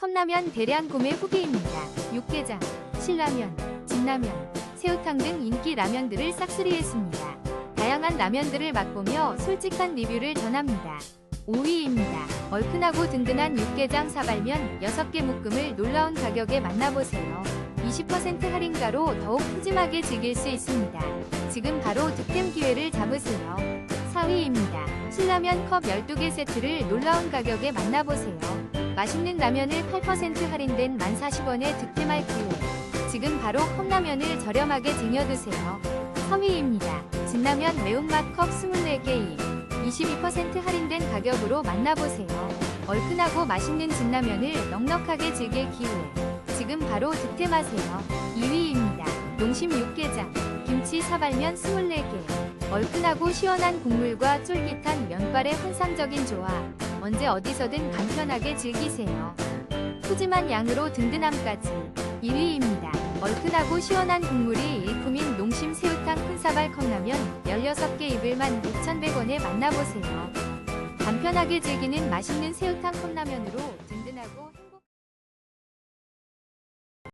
컵라면 대량 구매 후기입니다. 육개장, 신라면, 진라면, 새우탕 등 인기 라면들을 싹쓸이했습니다. 다양한 라면들을 맛보며 솔직한 리뷰를 전합니다. 5위입니다. 얼큰하고 든든한 육개장 사발면 6개 묶음을 놀라운 가격에 만나보세요. 20% 할인가로 더욱 푸짐하게 즐길 수 있습니다. 지금 바로 득템 기회를 잡으세요. 4위입니다. 신라면 컵 12개 세트를 놀라운 가격에 만나보세요. 맛있는 라면을 8% 할인된 1040원에 득템할 기회. 지금 바로 컵라면을 저렴하게 쟁여두세요. 3위입니다. 진라면 매운맛 컵 24개 22% 할인된 가격으로 만나보세요. 얼큰하고 맛있는 진라면을 넉넉하게 즐길 기회. 지금 바로 득템하세요. 2위입니다. 농심 육개장, 김치 사발면 24개. 얼큰하고 시원한 국물과 쫄깃한 면발의 환상적인 조합. 언제 어디서든 간편하게 즐기세요. 푸짐한 양으로 든든함까지. 1위입니다. 얼큰하고 시원한 국물이 일품인 농심 새우탕 큰사발 컵라면 16개 입을 16,100원에 만나보세요. 간편하게 즐기는 맛있는 새우탕 컵라면으로 든든하고